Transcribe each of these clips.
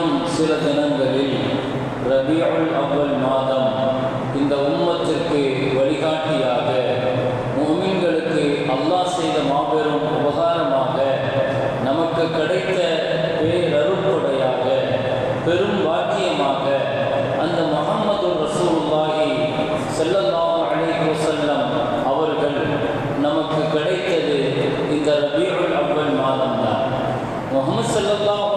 இன்னும் சில தினங்களில் ரபியுல் அவ்வல் மாதம் இந்த உம்மத்திற்கு வழிகாட்டியாக மோமீன்களுக்கு அல்லாஹ் செய்த மாபெரும் உபகாரமாக நமக்கு கிடைத்த பேரருப்படையாக பெரும் வாக்கியமாக அந்த முகமது ரசூல்லாஹி செல்லல்லாஹு அலைஹி செல்லம் அவர்கள் நமக்கு கிடைத்தது இந்த ரபியுல் அவ்வல் மாதம் தான் முகமது செல்லல்லாஹ்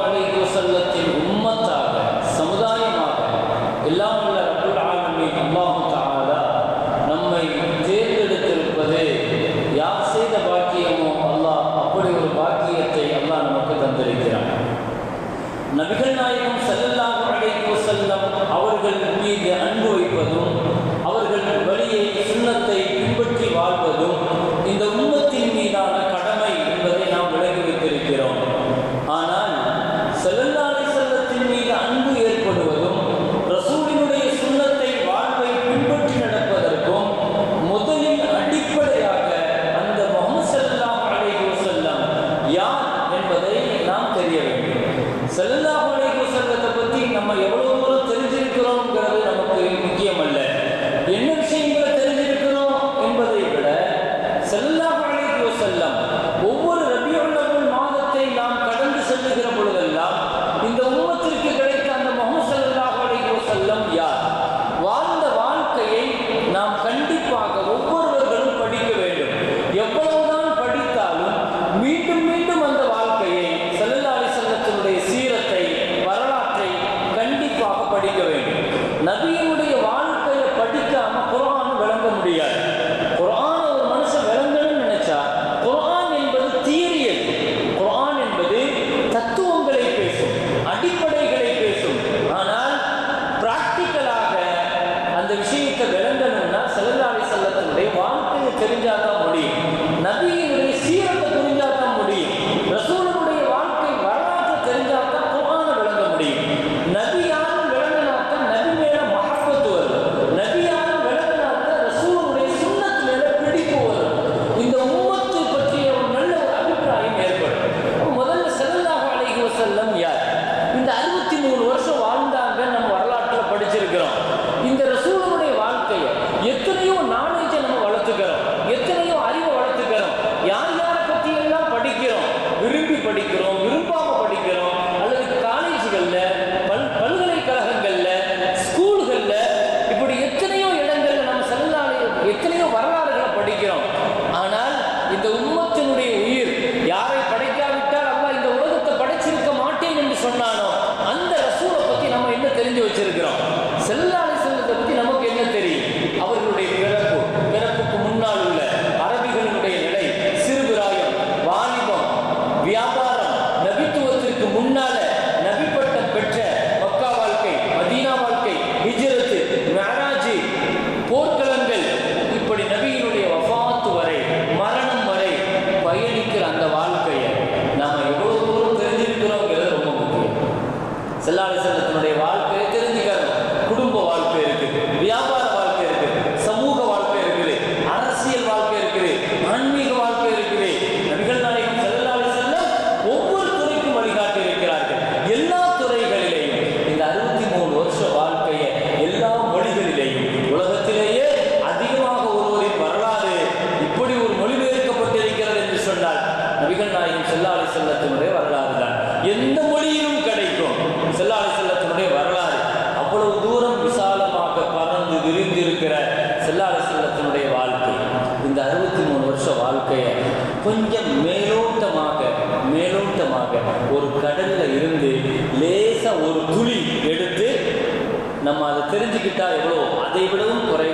தெரிஞ்சுக்கிட்டா எவ்வளோ அதை விடவும் குறைய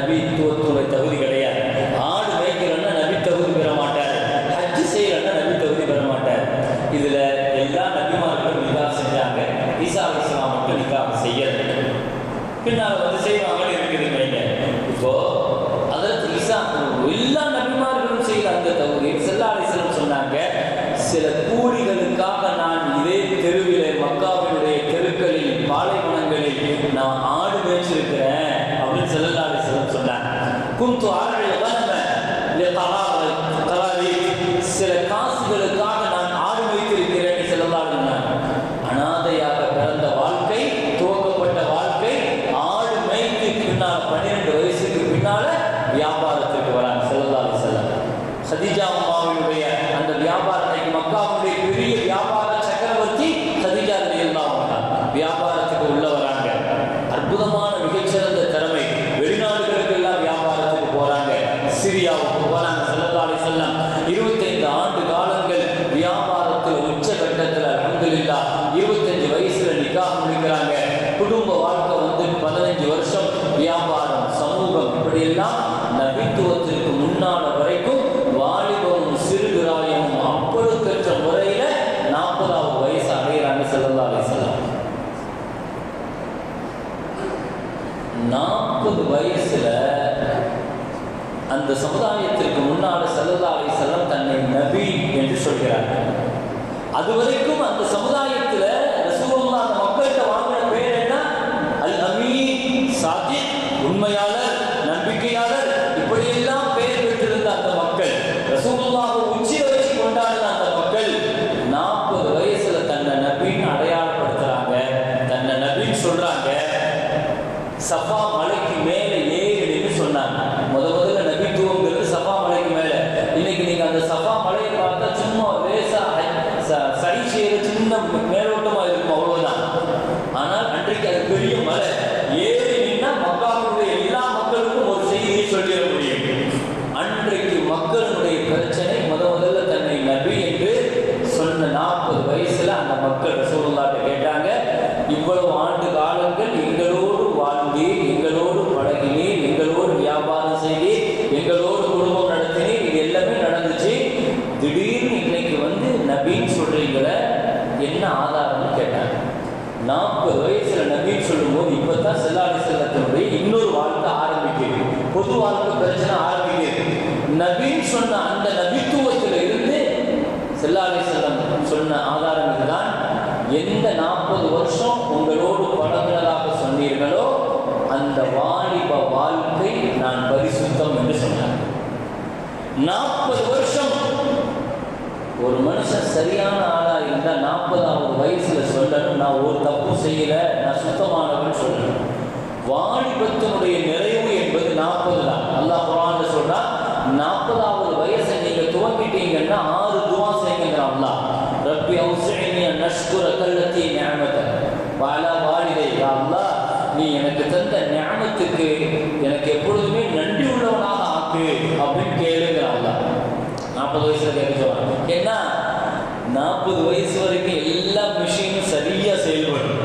நபித்துவத்துடைய தகுதிகள் muito claro அந்த சமுதாயத்திற்கு முன்னால் செல்லல்லா அலிசல்லாம் தன்னை நபி என்று சொல்கிறார்கள். அதுவரைக்கும் அந்த சமுதாயத்துல ரசூலுல்லாஹ் அந்த மக்கள்கிட்ட வாங்கின பேர் என்ன? அல் அமீன் சாதிக் உண்மையாளர் நம்பிக்கையாளர் இப்படியெல்லாம் பேர் பெற்றிருந்த அந்த மக்கள் ரசூலுல்லாஹ் உச்சிய வச்சு கொண்டாடின அந்த மக்கள் நாற்பது வயசுல தன்னை நபின்னு அடையாளப்படுத்துறாங்க தன்னை நபின்னு சொல்றாங்க சஃபா மலைக்கு மேலே ஏறிடுன்னு சொன்னாங்க முத முதல்ல நபித்துவங்கிறது சஃபா மலைக்கு மேலே இன்னைக்கு நீங்க அந்த சஃபா மலையை பார்த்தா சும்மா லேசா ச- சரி செய்யற சின்ன மேலோட்டமா இருக்கும் அவ்வளவுதான் ஆனால் அன்றைக்கு அது பெரிய மலை ஏறி நின்னா மக்காவுடைய எல்லா மக்களுக்கும் ஒரு செய்தியை சொல்லிட முடியும் அன்றைக்கு மக்களுடைய பிரச்சனை முத முதல்ல தன்னை நபி என்று சொன்ன நாற்பது வயசுல அந்த மக்கள் ரசூலுல்லாட்ட கேட்டாங்க இவ்வளவு ஆண்டு காலங்கள் எங்களோடு வாழ்ந்தீர் எங்களோடு பழகினீர் எங்களோடு வியாபாரம் செய்தீர் எங்களோடு குடும்பம் நடத்தினீர் இது எல்லாமே நடந்துச்சு திடீர்னு இன்னைக்கு வந்து நபின்னு சொல்றீங்களே என்ன ஆதாரம்னு கேட்டாங்க நாற்பது வயசுல நபின்னு சொல்லும்போது இப்பதான் செல்லாடி செல்லத்தினுடைய இன்னொரு வாழ்க்கை ஆரம்பிக்குது பொது வாழ்க்கை பிரச்சனை ஆரம்பிக்குது நபின்னு சொன்ன அந்த நபித்துவத்தில் இருந்து செல்லாடி செல்லம் சொன்ன ஆதாரம் இதுதான் எந்த நாற்பது வருஷம் உங்களோடு பழகினதாக சொன்னீர்களோ அந்த வாலிப வாழ்க்கை நான் பரிசுத்தம் என்று சொன்னார். நாற்பது வருஷம் ஒரு மனுஷன் சரியான ஆளா இருந்தால் நாற்பதாவது வயசுல சொல்லணும் நான் ஒரு தப்பும் செய்யல நான் சுத்தமானவன் சொல்லணும். வாலிபத்தினுடைய நிறைவு என்பது நாற்பது தான். அல்லாஹ் குரான்ல சொல்றா நாற்பதாவது வயசை நீங்க துவங்கிட்டீங்கன்னா ஆறு துவா செய்யுங்க அல்லாஹ். ரப்பி அவுசினி நஷ்குர கல்லத்தி ஞானத்தை பல வாலிதை. அல்லாஹ் நீ எனக்கு தந்த ஞானத்துக்கு எனக்கு எப்பொழுதுமே நன்றி உள்ளவனாக ஆக்கு அப்படின்னு கேளுங்க அல்லாஹ். நாற்பது வயசுல கேட்க சொல்றாங்க. ஏன்னா நாற்பது வயசு வரைக்கும் எல்லா மிஷினும் சரியா செயல்படும்.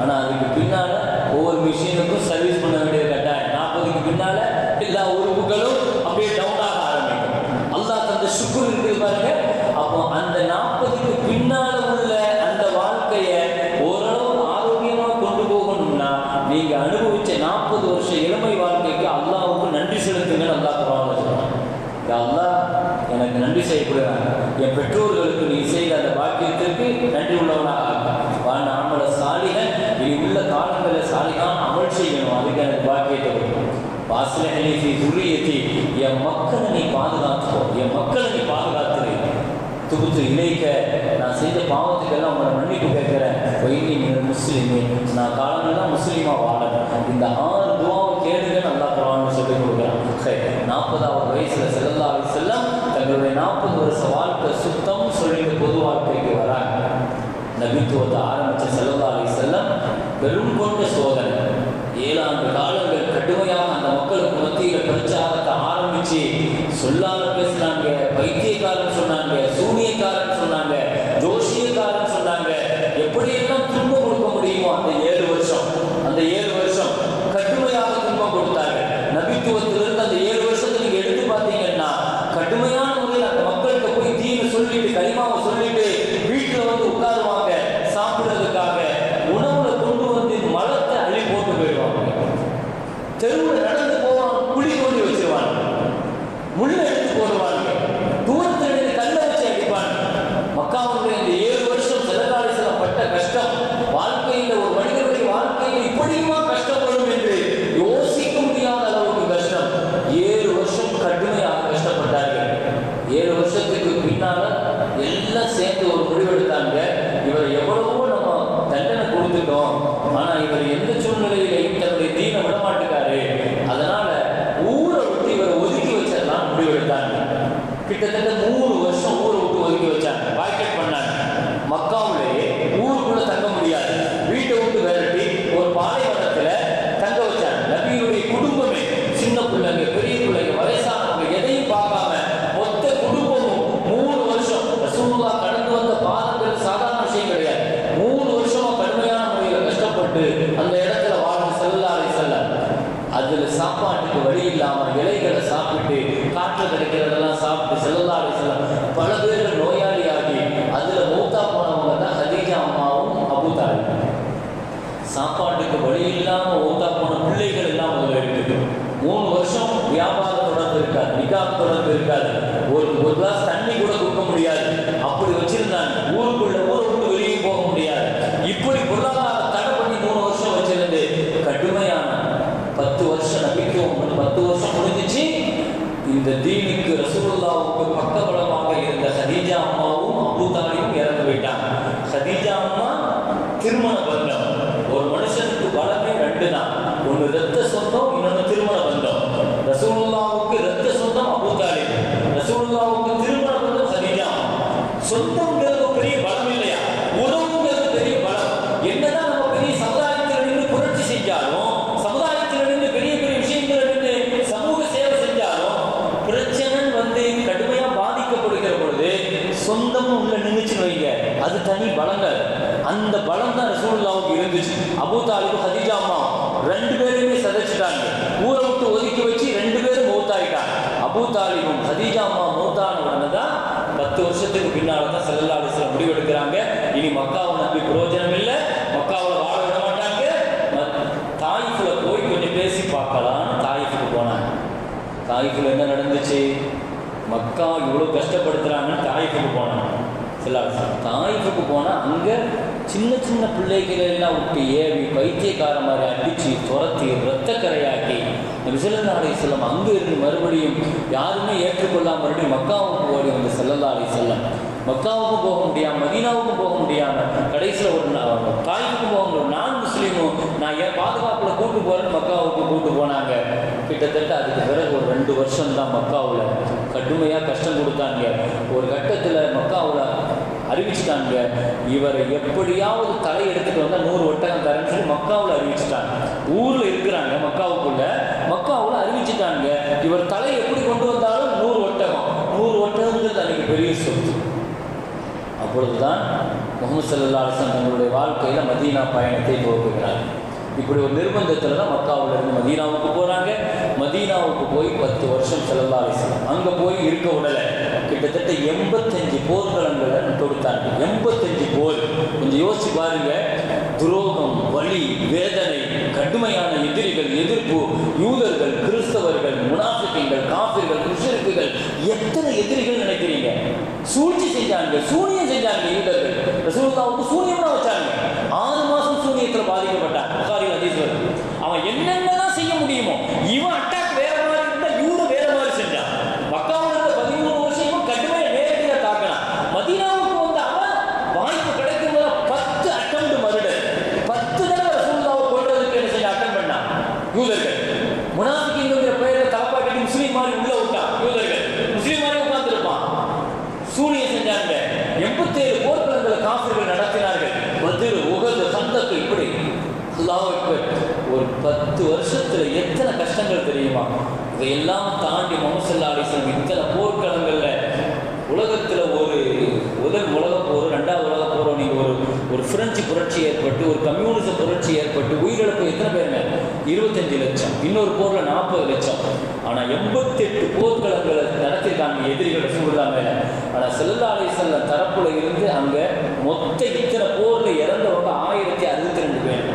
ஆனா அதுக்கு பின்னால ஒவ்வொரு மிஷினுக்கும் சர்வீஸ் பண்ண வேண்டியது கட்டாயம் நாற்பதுக்கு பின்னால எல்லா உறுப்புகளும் அப்படியே டவுன் ஆக ஆரம்பிக்கும் அல்லாஹ் தந்த சுக்குர் இருக்குது பாருங்க அப்போ அந்த நாற்பதுக்கு பின்னால உள்ள அந்த வாழ்க்கையை ஓரளவு ஆரோக்கியமா கொண்டு போகணும்னா நீங்க அனுபவிச்ச நாற்பது வருஷம் இளமை வாழ்க்கைக்கு அல்லாஹ்வுக்கு நன்றி செலுத்துங்கன்னு அல்லாஹ் குரான்ல சொல்றான் யா அல்லாஹ் எனக்கு என் பெற்றோர்களுக்கு நீ செய்த அந்த பாக்கியத்திற்கு நன்றி உள்ளவனாக ஆக்க அமல சாலிக நீ உள்ள காலங்களில் சாலிகான் அமல் செய்யணும். அதுக்கு எனக்கு பாக்கியத்தை கொடுக்கும் வாசலை நீ துரியத்தி என் மக்களை நீ பாதுகாத்துக்கோ. என் மக்களை நீ பாதுகாத்துரு. துகுத்து இணைக்க நான் செய்த பாவத்துக்கெல்லாம் உங்களை மன்னிப்பு கேட்கிறேன். வைக்கிங்கிற முஸ்லீமு நான் காலங்கள்லாம் முஸ்லீமாக வாழேன் இந்த ஆறு துவாவை கேளுங்க நல்லா குரான் சொல்லி கொடுக்குறேன். சரி நாற்பதாவது வயசில் செல்லல்லா செல்லம் தங்களுடைய நாற்பது வருஷ வாழ்க்கை சுத்தம் சொல்லிட்டு பொது வாழ்க்கைக்கு வராங்க. நபித்துவத்தை ஆரம்பிச்ச செல்லல்லா செல்லம் பெரும் கொண்ட சோதனை. ஏழாண்டு காலங்கள் கடுமையாக அந்த மக்களுக்கு மத்தியில் பிரச்சாரத்தை ஆரம்பிச்சு சொல்லாத பேசினாங்க பைத்தியக்காரன் சொன்னாங்க சூனிய தீனுக்கு ரசூல்லாவுக்கு பக்கபலமாக இருந்த ஹதீஜா அம்மாவும் அபு தாலிபும் இறந்து விட்டாங்க. ஹதீஜா அம்மா திருமண பந்தம். ஒரு மனுஷனுக்கு பலமே ரெண்டு தான். ஒன்று ரத்த சொந்தம் இன்னொன்று திருமண பந்தம் ரசூலுல்லாவுக்கு ரத்த சொந்தம் அபூ தாலிப் ரசூலுல்லாவுக்கு திருமண பந்தம் ஹதீஜா அம்மா சொந்தம்ங்கிறது ஒரு பெரிய பலம் இல்லையா உறவுங்கிறது பெரிய பலம் என்னதான் நம்ம பெரிய சமுதாயத்தில் நின்று புரட்சி செஞ்சாலும் சமுதாயத்தில் நின்று பெரிய பெரிய விஷயங்கள் நின்று சமூக சேவை செஞ்சாலும் பிரச்சனை வந்து கடுமையா பாதிக்கப்படுகிற பொழுது சொந்தம் உள்ள நின்றுச்சுன்னு வைங்க அது தனி பலங்கள் அந்த பலம் தான் ரசூலுல்லாவுக்கு இருந்துச்சு அபூ தாலிபு ஹதீஜா அம்மா ரெண்டு பேருமே சதைச்சிட்டாங்க. ஊரை விட்டு ஒதுக்கி வச்சு ரெண்டு பேரும் மௌத்தாயிட்டாங்க. அபூ தாலிபும் ஹதீஜா அம்மா மௌத்தான உடனே தான் பத்து வருஷத்துக்கு பின்னால தான் செல்லல்லா அலிஸ்லாம் முடிவெடுக்கிறாங்க. இனி மக்காவை நம்பி பிரயோஜனம் இல்லை. மக்காவில் வாழ விட மாட்டாங்க. ம- போய் கொஞ்சம் பேசி பார்க்கலாம்னு தாயிஃபுக்கு போனாங்க. தாயிஃபில் என்ன நடந்துச்சு? மக்கா இவ்வளோ கஷ்டப்படுத்துறாங்கன்னு தாயிஃபுக்கு போனாங்க. சில தாயிஃபுக்கு போனால் அங்கே சின்ன சின்ன பிள்ளைகளை எல்லாம் விட்டு ஏவி பைத்தியக்கார மாதிரி அடித்து துரத்தி ரத்தக்கரையாக்கி விசலல்லா அலி செல்லம் அங்கே இருந்து மறுபடியும் யாருமே ஏற்றுக்கொள்ளாமல் மறுபடியும் மக்காவுக்கு ஓடி வந்து செல்லல்லா அலி செல்லம் மக்காவுக்கும் போக முடியாம மதீனாவுக்கும் போக முடியாமல் கடைசியில் ஒரு தாய்க்கும் போக முடியும் நான் முஸ்லீமும் நான் ஏன் பாதுகாப்பில் கூட்டு போகிறேன்னு மக்காவுக்கு கூட்டு போனாங்க. கிட்டத்தட்ட அதுக்கு பிறகு ஒரு ரெண்டு வருஷம் தான் மக்காவில் கடுமையாக கஷ்டம் கொடுத்தாங்க. ஒரு கட்டத்தில் மக்காவில் அறிவிச்சிட்டாங்க. இவரை எப்படியாவது தலை எடுத்துட்டு வந்தால் நூறு ஒட்டகம் தரேன்னு சொல்லி மக்காவில் அறிவிச்சிட்டாங்க. ஊரில் இருக்கிறாங்க மக்காவுக்குள்ள. மக்காவில் அறிவிச்சிட்டாங்க. இவர் தலை எப்படி கொண்டு வந்தாலும் நூறு ஒட்டகம். நூறு ஒட்டகங்கிறது அன்னைக்கு பெரிய சொத்து. அப்பொழுதுதான் முகமது சல்லா அலிசன் தங்களுடைய வாழ்க்கையில் மதீனா பயணத்தை துவக்குகிறார். இப்படி ஒரு நிர்பந்தத்தில் தான் மக்காவில் இருந்து மதீனாவுக்கு போகிறாங்க மதீனாவுக்கு போய் பத்து வருஷம் செல்லல்லா அலிசன் அங்கே போய் இருக்க விடலை. கிட்டத்தட்ட எண்பத்தஞ்சு போர்க்களங்களை தொடுத்தாங்க எண்பத்தஞ்சு போர். கொஞ்சம் யோசிச்சு பாருங்க. துரோகம் வலி வேதனை கடுமையான எதிரிகள் எதிர்ப்பு யூதர்கள் கிறிஸ்தவர்கள் முனாஃபிக்கங்கள் காபிர்கள் முஷரிக்குகள் எத்தனை எதிரிகள் நினைக்கிறீங்க? சூழ்ச்சி செஞ்சாங்க. சூனியம் செஞ்சாங்க யூதர்கள். ரசூலுல்லாவுக்கு சூனியம் தான் வச்சாங்க. ஆறு மாசம் சூனியத்தில் பாதிக்கப்பட்டான் புகாரி அதீஸ்வர் அவன் என்னென்னலாம் செய்ய முடியுமோ இவன் அட்டாக் வேற மாதிரி இருந்தா யூத வேற மாதிரி செஞ்சான் மக்காவில் இருந்த பதிமூணு வருஷமும் கடுமையாக நேரடியாக தாக்கினான் மதீனாவுக்கு வந்து அவன் வாய்ப்பு கிடைக்கும் போது பத்து அட்டம் மருடர் பத்து தடவை ரசூலுல்லாவை கொள்றதுக்கு என்ன செஞ்ச அட்டம் பண்ணான் யூதர்கள் முனாஃபிக்கிங்கிற பெயரில் தலப்பாட்டி முஸ்லீம் மாதிரி உள்ள விட்டான் யூதர்கள் முஸ்லீம் மாதிரி உட்கார்ந்துருப்பான் சூனியம் செஞ்சாங்க எண்பத்தேழு போர்க்களங்களை காஃபிர்கள் நடத்தினார்கள் பதில் உகது சந்தக்கு இப்படி அல்லாஹ் ஒரு பத்து வருஷத்துல எத்தனை கஷ்டங்கள் தெரியுமா? இதையெல்லாம் தாண்டி முகமது அலிஸ்லாம் இத்தனை போர்க்களங்கள்ல உலகத்துல ஒரு முதல் உலக போர் ரெண்டாவது உலக போரோ நீங்க ஒரு ஒரு பிரெஞ்சு புரட்சி ஏற்பட்டு ஒரு கம்யூனிச புரட்சி ஏற்பட்டு உயிரிழப்பு எத்தனை பேருங்க இருபத்தஞ்சு லட்சம் இன்னொரு போர்ல நாற்பது லட்சம். ஆனா எண்பத்தெட்டு போர்க்களங்களை நடத்திருக்காங்க எதிரிகளை ரசூலுல்லா மேல. ஆனா செல்லல்லா அலிஸ்லாம் தரப்புல இருந்து அங்க மொத்த இத்தனை போர்ல இறந்தவங்க ஆயிரத்தி அறுபத்தி ரெண்டு பேர்.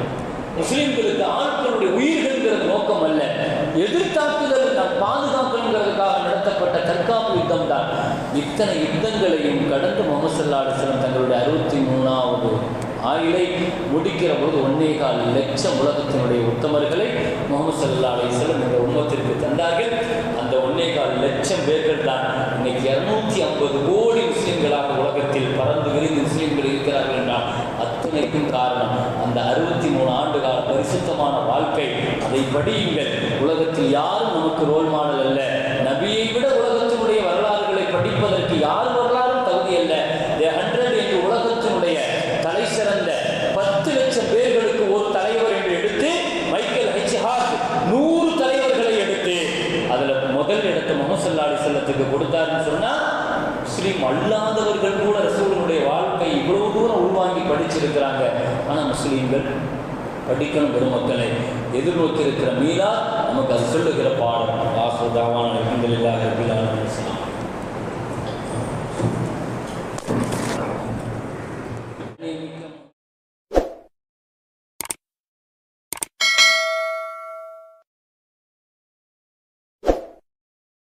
முஸ்லிம்களுக்கு ஆட்களுடைய உயிர்கள்ங்கிறது நோக்கம் அல்ல. எதிர்த்தாக்குதல் நம் பாதுகாக்கணுங்கிறதுக்காக நடத்தப்பட்ட தற்காப்பு யுத்தம் தான் இத்தனை யுத்தங்களையும் கடந்து முகமது தங்களுடைய அறுபத்தி மூணாவது ஆயிலை முடிக்கிற போது ஒன்னே கால் லட்சம் உலகத்தினுடைய உத்தமர்களை முகமது சல்லா அலிஸ்லம் இந்த உண்மத்திற்கு தந்தார்கள். அந்த ஒன்னே கால் லட்சம் பேர்கள் தான் இன்னைக்கு இருநூத்தி ஐம்பது கோடி முஸ்லீம்களாக உலகத்தில் பறந்து விரிந்து முஸ்லீம்கள் இருக்கிறார்கள் என்றால் அத்தனைக்கும் காரணம் அந்த அறுபத்தி மூணு ஆண்டு கால பரிசுத்தமான வாழ்க்கை. அதை படியுங்கள். உலகத்தில் யாரும் நமக்கு ரோல் மாடல் அல்ல. நபியை விட உலகத்தினுடைய வரலாறுகளை படிப்பதற்கு யார் வரலாறும் தகுதி அல்ல தி ஹண்ட்ரட் என்று உலகத்தினுடைய தலை சிறந்த பத்து லட்சம் பேர்களுக்கு ஒரு தலைவர் என்று எடுத்து மைக்கேல் ஹெச் ஹார்ட் நூறு தலைவர்களை எடுத்து அதுல முதல் இடத்தை முகமது செல்லத்துக்கு கொடுத்தாருன்னு சொன்னா முஸ்லீம் அல்லாதவர்கள் கூட ரசூலுடைய வாழ்க்கை இவ்வளவு தூரம் உள்வாங்கி படிச்சிருக்கிறாங்க ஆனா முஸ்லீம்கள் படிக்கணும் பெருமக்களை. எதிர்நோக்கி இருக்கிற மீளா நமக்கு அது சொல்லுகிற பாடம். வாசுதாவான தாவான அலமதுல்லாஹ் ரபில்